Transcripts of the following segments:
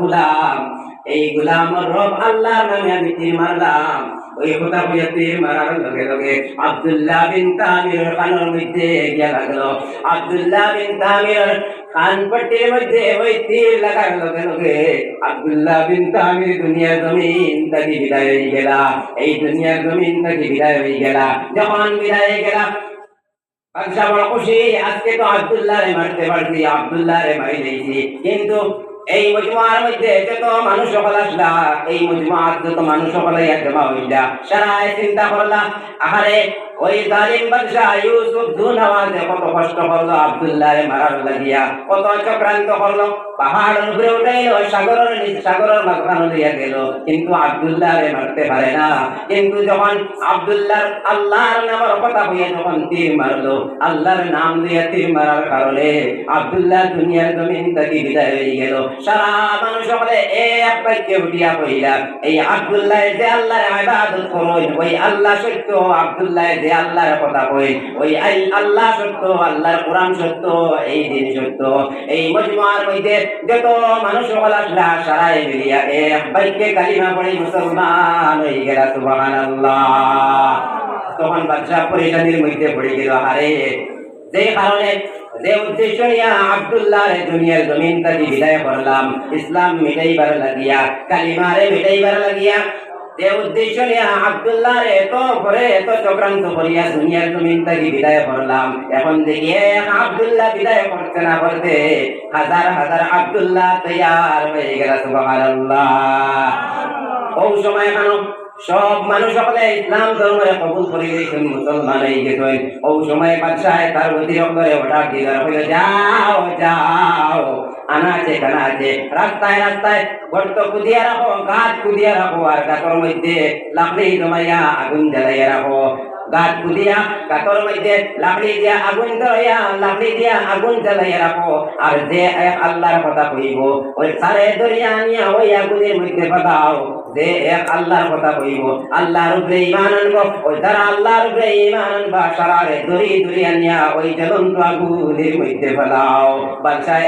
গুলাম। এই গুলামর রব আল্লাহর নামে আমি মারলাম। ওই কথা তীর মারার লগে লগে আব্দুল্লাহ বিন তামির কানের মধ্যে গিয়া লাগল। আব্দুল্লাহ বিন তামির কান পট্টির মধ্যে ওই লাগার লগে লগে আব্দুল্লাহ বিন তামির দুনিয়ার জমিন থেকে বিদায় হয়ে গেলা। এই দুনিয়ার জমিন থেকে বিদায় হয়ে গেলা। যখন বিদায় হয়ে গেলা, বাদশাহ আজকে তো আব্দুল্লাহ রে মারতে পারছি আব্দুল্লাহ রে মারি কিন্তু এই মজমুয়ার মধ্যে যত মানুষ সকল আসলা, এই মজমুয়ার যত মানুষ সকল জমা হইলা। সারা চিন্তা করলা, আহারে, ওই জালিম বাদশাহ ইউসুফ দুনাওয়াজে কত কষ্ট করল আব্দুল্লাহ মারার লাগিয়া, কত চক্রান্ত করল পাহাড়ের উপরে উঠাইলো, সাগরের সাগরের মাঝখানে লইয়া গেল। কিন্তু আব্দুল্লাহ রে মারতে পারে না। কিন্তু যখন আব্দুল্লাহ আল্লাহর নামের কথা হইয়া যখন তীর মারলো, আল্লাহর নাম দিয়ে তীর মারার কারণে আব্দুল্লাহ দুনিয়ার জমিন থেকে বিদায় হয়ে গেল। সারা মানুষ সকলে এক বাক্যে উঠিয়া কইলা এই আব্দুল্লাহ যে আল্লাহর ইবাদত করই ওই আল্লাহ সত্য, আব্দুল্লাহ যে আল্লাহর কথা কই ওই আল্লাহ সত্য, আল্লাহর কোরআন সত্য, এই দিন সত্য। এই মজমুয়ার মধ্যে যত মানুষ সকল আসলা সারাই মিলিয়া এক বাক্যে কালিমা পড়ে মুসলমান হয়ে গেলা, সুবহানাল্লাহ। তখন বাদশাহ পরিশানির মধ্যে পড়ে গেল, আরে যে কারণে, যে উদ্দেশ্য নিয়া আব্দুল্লাহ দুনিয়ার জমিন থেকে বিদায় করলাম, ইসলাম মিটাইবার লাগিয়া, কালিমারে মিটাইবার লাগিয়া, যে উদ্দেশ্য নিয়া আব্দুল্লাহ এত করে এত চক্রান্ত করিয়া দুনিয়ার জমিন থেকে বিদায় করলাম, এখন দেখি আব্দুল্লাহ বিদায় করতে না করতে হাজার হাজার আব্দুল্লাহ তৈয়ার হয়ে গেল, সুবহানাল্লাহ। ওই সময় কেন সব মানুষ সকলে ইসলাম ধর্মরে কবুল করে গেছেন মুসলমান হয়ে গেছেন ও সময় বাদশাহ তার অতিরিক্তরে হঠাৎ দিদার হইল, যাও যাও আনা কানাচে, রাস্তায় রাস্তায় গর্ত কুদিয়া রাখো, গাছ কুদিয়া রাখো, আর গাছের মধ্যে লাকড়ি জমাইয়া আগুন জ্বালাইয়া রাখো। গাছ কুদিয়া গাতর মধ্যে লাকড়ি দিয়া আগুন ধরাইয়া লাকড়ি দিয়া আগুন জ্বালাইয়া রাখো আর যে এক আল্লাহর কথা কইব ওই সারে দরিয়া নিয়া ওই আগুনের মধ্যে বাদাও যে এক আল্লাহর কথা কইব আল্লাহর উপরে ইমান আনব ওই যারা আল্লাহর উপরে ইমান আনবা সারারে দরি দরিয়া নিয়া ওই জ্বলন্ত আগুনের মধ্যে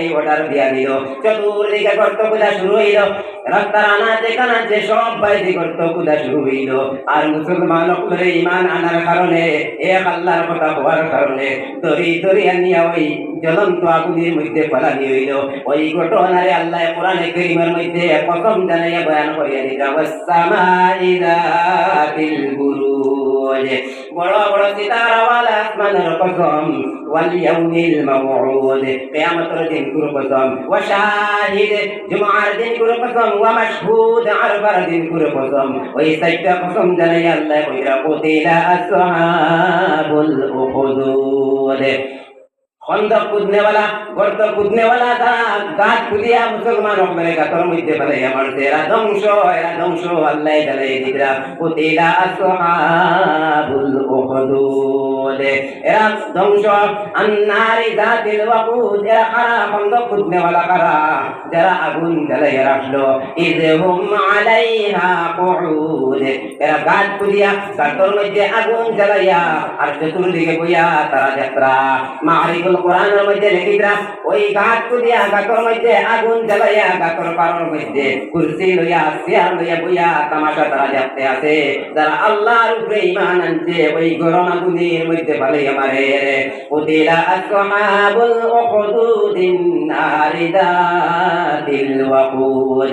এই অর্ডার দিয়া দিল। চতুর্দিকে গর্ত শুরু হইল। রাস্তার আনাচে কানাচে সব বাইরে গর্ত শুরু হইল। আর মুসলমান ইমান আনার কারণে এক আল্লাহর কথা হওয়ার কারণে তরি তরি আনিয়া ওই জ্বলন্ত আগুনের মধ্যে ফেলানি হইল ওই ঘটনারে আল্লাহ কোরআনে করিমের মধ্যে প্রথম জানাইয়া বয়ান করিয়া দিল ওয়াসসামাই বুরুজ বড় সিতারাওয়ালা আসমানের কসম ওয়াল ইয়াউমিল মাউউদ কিয়ামতের দিন কুর কসম ওয়া শাহিদ জুমার দিন কুর কসম ওয়া মাশহুদ আরবার দিন কুর কসম ওই সাইটা কসম জানাইয়া আল্লাহ কইরা খন্দক কুদনেওয়ালা গর্ত কুদনেওয়ালা তারা গাছ খুলিয়া মুসলমান হকরে গাছের মধ্যে ফেলাইয়া মানুষ, এরা ধ্বংস এরা ধ্বংস, আল্লাহ জ্বালাই দিতরা কুতিলা আসহাবুল উখদুদ, এরা ধ্বংস। আন্নারি জাতিল ওয়াকুদ, এরা কারা? খন্দক কুদনেওয়ালা কারা? যারা আগুন জ্বালাই রাখল। ইজহুম আলাইহা কুউদ, এরা গাছ খুলিয়া গাছের মধ্যে আগুন জ্বালাইয়া আর চতুর্দিকে বইয়া তারা যাত্রা। মারিকুল মারিফুল কোরআনের মধ্যে লিখিতরা ওই গাছ তুলিয়া গাতর মধ্যে আগুন জ্বালাইয়া গাতর পারর মধ্যে কুরসি লইয়া চেয়ার লইয়া বইয়া তামাশা তারা দেখতে আছে যারা আল্লাহর উপরে ইমান আনছে, ওই গরম আগুনের মধ্যে ভালোই আমারে উতিলা আসহাবুল উখদুদিন নারি দাতিল ওয়াকুদ।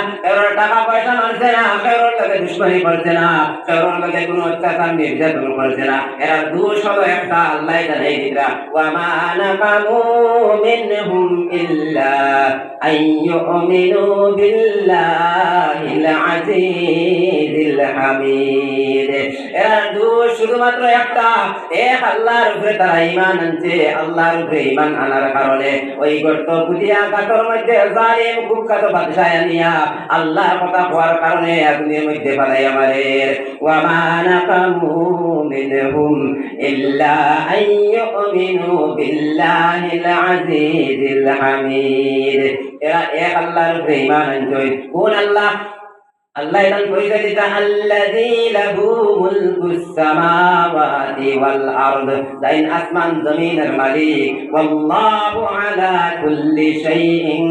টাকা পয়সা মারছে না কারোর লোকে দুশ্মনী করছে না কারোর লোকে কোনো অত্যাচার, নির্যাতন করছে না। আল্লাহ জানে দিরা ওয়া মা শুধুমাত্র একটা। এক আল্লাহর উপরে তারা ঈমান আনছে, আল্লাহর উপরে ঈমান আনার কারণে। ওই গর্ত পুতিয়া কাতর মধ্যে জালিম, কুখ্যাত বাদশাহ নিয়া আল্লাহর কথা হওয়ার কারণে আগুনের মধ্যে পালাই আমাদের ওয়ামা নাকামু মিনহুম ইল্লা আইয়ুমিনু বিল্লাহিল আজিজিল হামিদ। এরা এক আল্লাহর ইমান আনছে। কোন আল্লাহ আল্লাহ এখান পরিচয় দিতে আল্লাযী লাহু মুলকুস সামাওয়াতি ওয়াল আরদ, যাইন আসমান জমিনের মালিক। ওয়াল্লাহু আলা কুল্লি শাইইন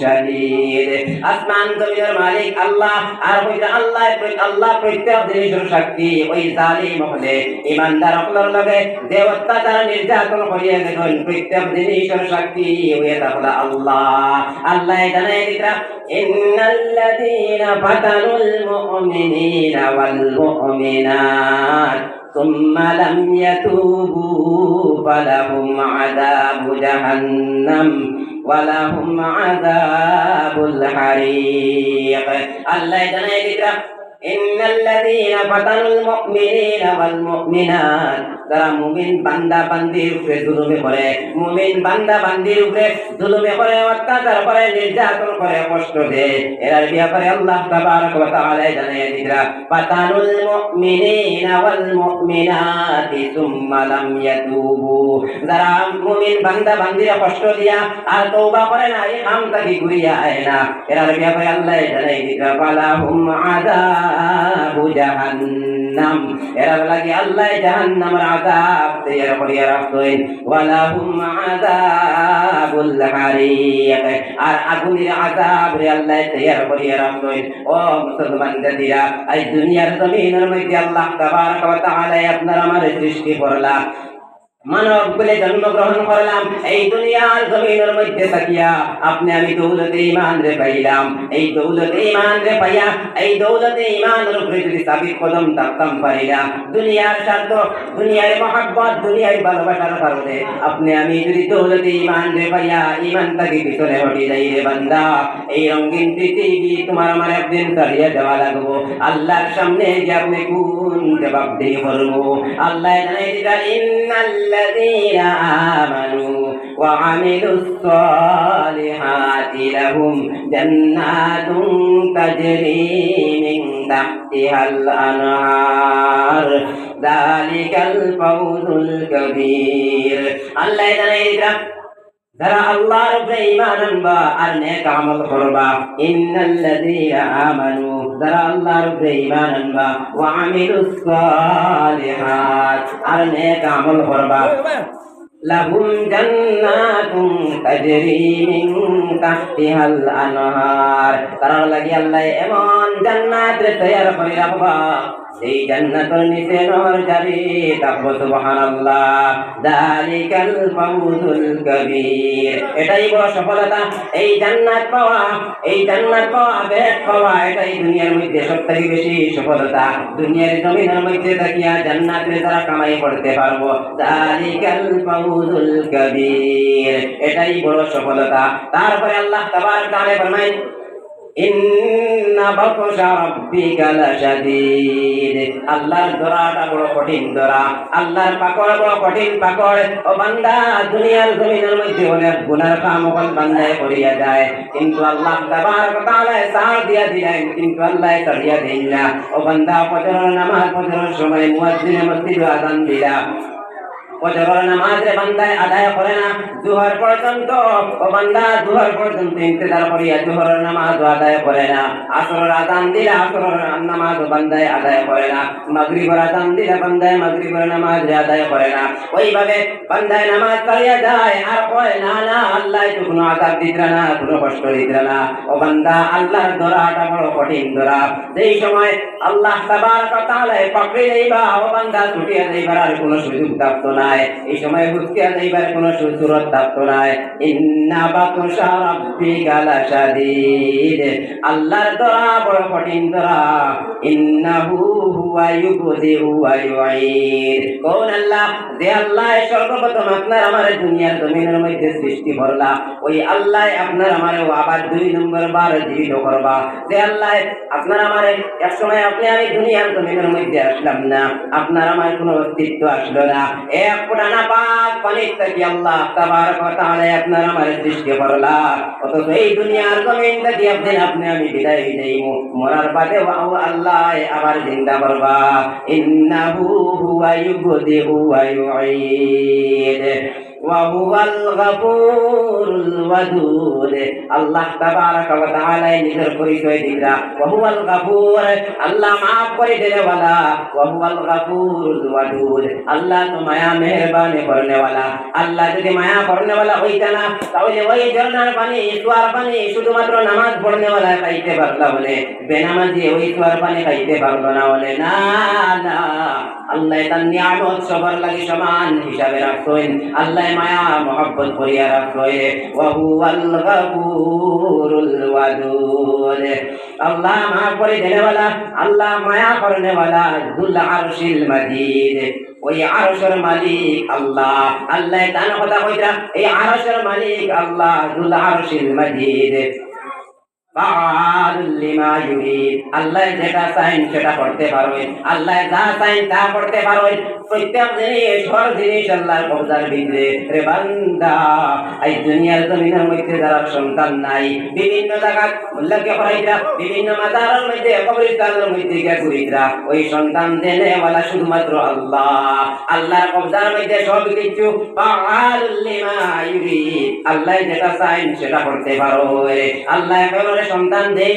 শাহীদ। আসমান জমিনের মালিক আল্লাহ, আর কইতে আল্লাহ আল্লাহ প্রত্যেক জিনিসের শক্তি ওই জালিম হলে, ইমানদার হকলের লগে যে অত্যাচার, নির্যাতন করিয়ে দেখুন, প্রত্যেক জিনিসের শক্তি ওই তাহলে আল্লাহ। আল্লাহ জানাই দিতা ইন্নাল্লাযীনা ফাতানুল مثل المؤمنين والمؤمنات. ثم لم يتوبوا فلهم عذاب جهنم ولهم عذاب الحريق. الله يدنا يا যারা মুমিন বান্দা বান্দির উপরে জুলুমে করে মুমিন বান্দা বান্দির উপরে জুলুমে করে অত্যাচার করে, নির্যাতন করে, কষ্ট দেয়, এরার ব্যাপারে আল্লাহ তাবারক ওয়া তাআলা জানায় দিরা ফাতানুল মুমিনিনা ওয়াল মুমিন বান্দা বান্দিরা কষ্ট দিয়া আর তওবা করে না এই কামটাকে ঘুরিয়া আয় না, এরার ব্যাপারে আল্লাহ জানায় দিরা ফালাহুম আযাব। জাহান্নাম। এর লাগে আল্লাহ জাহান্নামের আযাব তৈরি করিয়া রাখছেন ওয়ালাহুম আযাবুল হারিক আর আগুনের আযাব রে আল্লাহ তৈরি করিয়া রাখছেন ও মুসলমান এই দুনিয়ার জমিনের মধ্যে আল্লাহ আপনার আমার সৃষ্টি করলা। মানব জন্মগ্রহণ করলাম, এই দুনিয়ার জমিনের মধ্যে থাকিয়া আপনি আমি দৌলতে ইমান রে পাইলাম। এই দৌলতে ইমান রে পাইয়া, এই দৌলতে ইমানের উপরে যদি সাবিত কদম থাকতাম পারিলাম দুনিয়ার স্বার্থ, দুনিয়ার মহাব্বত, দুনিয়ার ভালোবাসার কারণে আপনি আমি যদি দৌলতে ইমান রে পাইয়া ইমান তাকে পিছনে হটি যাই রে বান্দা, এই রঙিন পৃথিবী তোমার আমার একদিন ছাড়িয়ে দেওয়া লাগবো। আল্লাহর সামনে যে আপনি কোন জবাব দিয়ে করব আল্লাহ দিতা ইন্নাল্লাযীনা আমানু وعملوا الصالحات لهم جنات تجري من تحتها الأنهار ذلك الفوز الكبير الله يدعي যারা আল্লাহর উপরে ঈমান আনবা আর নেক আমল করবা ইন্নাল্লাযীনা আমানু যারা আল্লাহর উপরে ঈমান আনবা ওয়া আমিলুস সালিহাত আর নেক আমল করবা লাহুম জান্নাতুন তাজরি মিন তাহতিহাল আনহার। তারা লাগি আল্লাহ এমন জান্নাত তৈয়ার করে রাখবা। এই জান্নাতের নিচে নহর জারি তাকবো সুবহানাল্লাহ। যালিকাল ফাউজুল কবীর। এটাই বড় সফলতা। এই জান্নাত পাওয়া, এই জান্নাত পাওয়া বেশ পাওয়া, এটাই দুনিয়ার মধ্যে সবথেকে বেশি সফলতা। দুনিয়ার জমিনের মধ্যে থাকিয়া জান্নাতে তারা কামাই করতে পারব। যালিকাল ফাউজুল কবীর। এটাই বড় সফলতা। তারপরে আল্লাহ তাবারক তাআলা ফরমায়, ইন্না বাতশা রাব্বিকা লাশাদীদ। আল্লাহর ধরাটা বড় কঠিন ধরা আল্লাহর পাকড় বড় কঠিন পাকড়। ও বান্দা, দুনিয়ার জমিনের মধ্যে অনেক গুনার কাম হল বান্দায় করিয়া যায়। কিন্তু আল্লাহ তাবারক তাআলা সার দিয়া দিলেন, কিন্তু আল্লাহ করিয়া দেন না। ও বান্দা, ফজরের নামাজ ফজরের সময় দিলা। ফজরের বান্দায় আদায় করে না। জোহর পর্যন্ত ও বান্দা জোহর পর্যন্ত করিয়া নামাজ আদায় করে না। আসরের দিলে আসরের নামাজ বান্দায় আদায় করে না। দিলে বান্দায় নামাজ আদায় করে না। ওইভাবে বান্দায় নামাজ যায়, আর কয়, না না আল্লাহ তো কোনো দিতরা না, কোনো কষ্ট দিতরা না। ও বান্দা, আল্লাহর ধরাটা বড় কঠিন ধরা যেই সময় আল্লাহ ওয়া তাআলা পাকড়ে যাইবা ও বান্দা ছুটিয়া যাইবার আর কোনো সুযোগ থাকতো না। নাই। সময় বুঝতে থাকতো নাই। আপনার আমার সৃষ্টি করলা। ওই আল্লাহ আপনার আমার আবার দুই নম্বর বার জীবিত করবা। যে আল্লাহ, আপনার আমার এক সময় আপনি আমি দুনিয়ার জমিনের মধ্যে আসলাম না। আপনার আমার কোনো অস্তিত্ব আসলো না। এক ফোঁটা না পাক পানির থেকে আল্লাহ তাবার কথা আপনার আমার সৃষ্টি করলাম অথচ এই দুনিয়ার জমিন থেকে আপনি আপনি আমি বিদায় নেই মরার বাদে আল্লাহ আল্লাহ নিজের পরিচয় দিলা ওহুয়াল গাফুর আল্লাহ মাফ করে দেনে ওয়ালা ওহুয়াল গাফুরুল ওয়াদুদ আল্লাহ তো মায়া মেহরবানি করনে ওয়ালা আল্লাহ যদি মায়া শুধুমাত্র নামাজ পড়নে খাইতে পারলা বেনামাজি ওই ইসওয়ার পানি খাইতে পারল না বলে। না আল্লাহ সবার লাগে সমান হিসাবে রাখতেন আল্লাহ দুনিয়ায় মায়া মহব্বত করিয়া আল্লাহ মায়া করে দেনেওয়ালা, আল্লাহ ওই আরশের মালিক আল্লাহ আল্লাহ তান কথা কইরা এই আরশের মালিক আল্লাহ দুল আরশিল মাজিদ। আল্লাহ যেটা চাইন সেটা আল্লাহ যা চাইন তা প্রত্যেক জিনিস সব জিনিস আল্লাহর কবজার রে বান্দা, এই দুনিয়ার জমিনের মধ্যে যারা সন্তান নাই, বিভিন্ন করাইরা বিভিন্ন মধ্যে মধ্যে ওই সন্তান দেনে ওয়ালা শুধুমাত্র আল্লাহ। আল্লাহর কবজার মধ্যে সব কিছু আল্লাহ যেটা চাইন সেটা করতে পারো আল্লাহ সন্তান দেই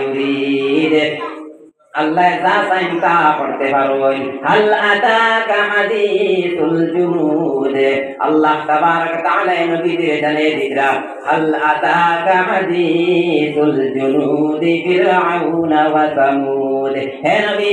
ইউরিদ আল্লাহ যা চাইন তা পড়তে পারো হাল আতাকা হাদিসুল জুনুদ। আল্লাহ তাবারাক তাআলা নবীদের জানিয়ে দিরা হাল আতাকা হাদিসুল জুনুদ ফিরআউন ওয়া সামুদ। হে নবী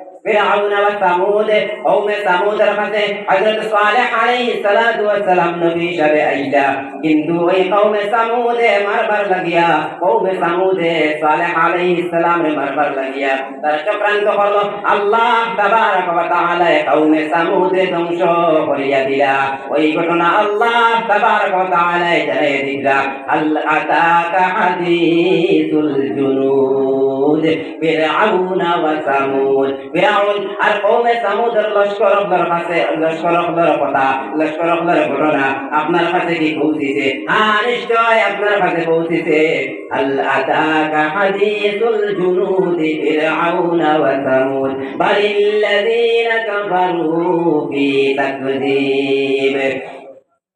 ফিরাউন ওয়া সামুদ, কওমে সামুদের কাছে হযরত সালেহ আলাইহিস সালাতু ওয়াস সালাম নবী হিসাবে আইলা কিন্তু ওই কওমে সামুদে মারবার লাগিয়া, কওমে সামুদে সালেহ আলাইহিস সালামে মারবার লাগিয়া তারা চক্রান্ত করল। আল্লাহ তাবারক ওয়া তাআলা কওমে সামুদে ধ্বংস করিয়া দিলা। ওই ঘটনা আল্লাহ তাবারক ওয়া তাআলা জানিয়ে দিলা। আল আতাকা হাদিসুল ফিরআউন ওয়া সামুদ। ফিরাউন আর কওমে সামুদের লস্কর আপনার কাছে লস্কর আপনার কথা, লস্কর আপনার ঘটনা আপনার কাছে কি পৌঁছেছে? হ্যাঁ নিশ্চয় আপনার কাছে পৌঁছেছে। আল আতাকা হাদিসুল জুনুদি ফিরআউন ওয়া সামুদ। বালিল্লাযীনা কাফারু ফি তাকযীব।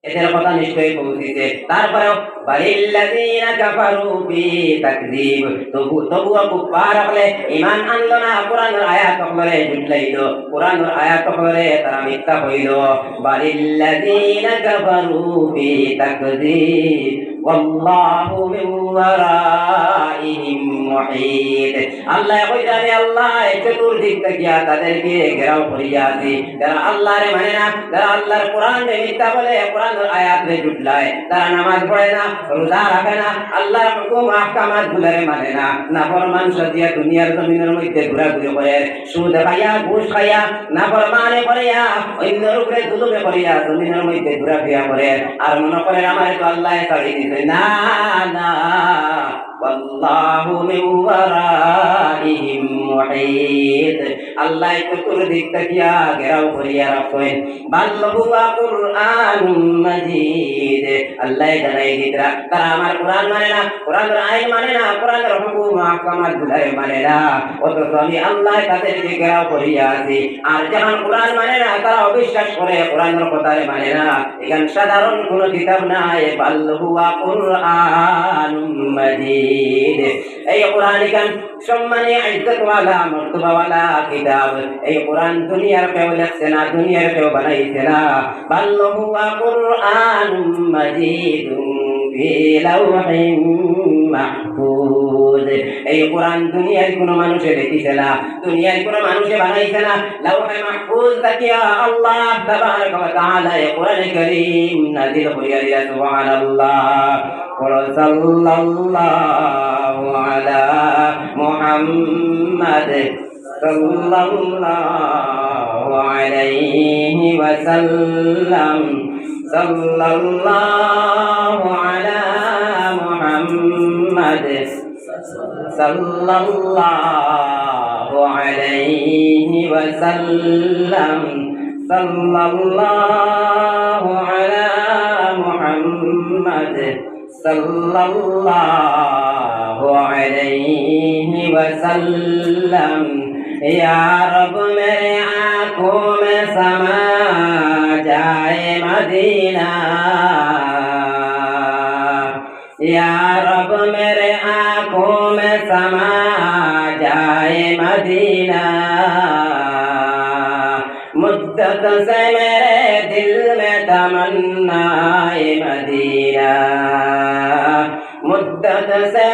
এদের কথা নিশ্চয়ই পৌঁছেছে তারপরেও, বালিল্লাযীনা কাফারু ফি তাকযীব তবু তবুও কুফার হলে ঈমান আনলো না। কোরআনের আয়াত হলে জুটলাইলো কোরআনের আয়াত হলে তারা মিথ্যা হইল। বালিল্লাযীনা কাফারু ফি তাকযীব ওয়াল্লাহু মিন ওয়ারাইহিম আল্লাহ আল্লাহ মানে গুলারে মানে সদিয়া দুনিয়ার জমিনের মধ্যে ঘোরাঘুরি করে। সুদ খাইয়া, ঘুষ খাইয়া না ফরমানে করিয়া অন্যের উপরে জুলুমে করিয়া জমিনের মধ্যে ঘোরাফিরা করে। আর মনে করে আমার তো আল্লাহ না না। والله من ورائهم محيط আল্লাহ চতুর্দিক তাকিয়া ঘেরাও করিয়া রাখেন বাল হুয়া কুরআনুম মাজিদ আল্লাহ জানাই দিতরা তারা আমার কোরআন মানে না কোরআনের আইন মানে না কোরআনের হুকুম আহকামাত গুলাই মানে না অথচ আমি আল্লাহ তাদেরকে ঘেরাও করিয়া আছি আর যখন কোরআন মানে না তারা অবিশ্বাস করে কোরআনের কথারে মানে না এখানে সাধারণ কোন কিতাব নাই বাল হুয়া কুরআনুম মাজিদ এই কোরআন কান সম্মানে ইজ্জতওয়ালা মর্তবাওয়ালা কিতাব এই কোরআন দুনিয়ার কেউ লেখছে না, দুনিয়ার কেউ বানাইছে না। বাল্লহু হুয়া কুরআনুম মাজিদ ফি লাওহিন মাহফুজ। এই কোরআন দুনিয়ার কোনো মানুষে দেখিছে না, দুনিয়ার কোনো মানুষে বানাইছে না। লাউহে মাহফুজ তাকিয়া আল্লাহ তাবারক ওয়া তাআলা এই কোরআন কারীম নাযিল হইয়া ইয়া সুবহানাল্লাহ। ওয়া সাল্লাল্লাহু আলা মুহাম্মাদ সাল্লাল্লাহু আলাইহি ওয়া সাল্লাম সাল্লাল্লাহু আলা মুহাম্মাদ। সাল্লাল্লাহু আলাইহি ওয়া সাল্লাম সাল্লাল্লাহু আলা মুহাম্মাদ। সাল্লাল্লাহু আলাইহি ওয়া সাল্লাম ইয়া রব, মেরে আঁখোं में समा খোদায় মদিনা। রব মেরে আঁখো মে সমা যায় মদিনা। মুদ্দত সে মেরে দিল মে তমন্নায় মদিনা। মুদ্দত সে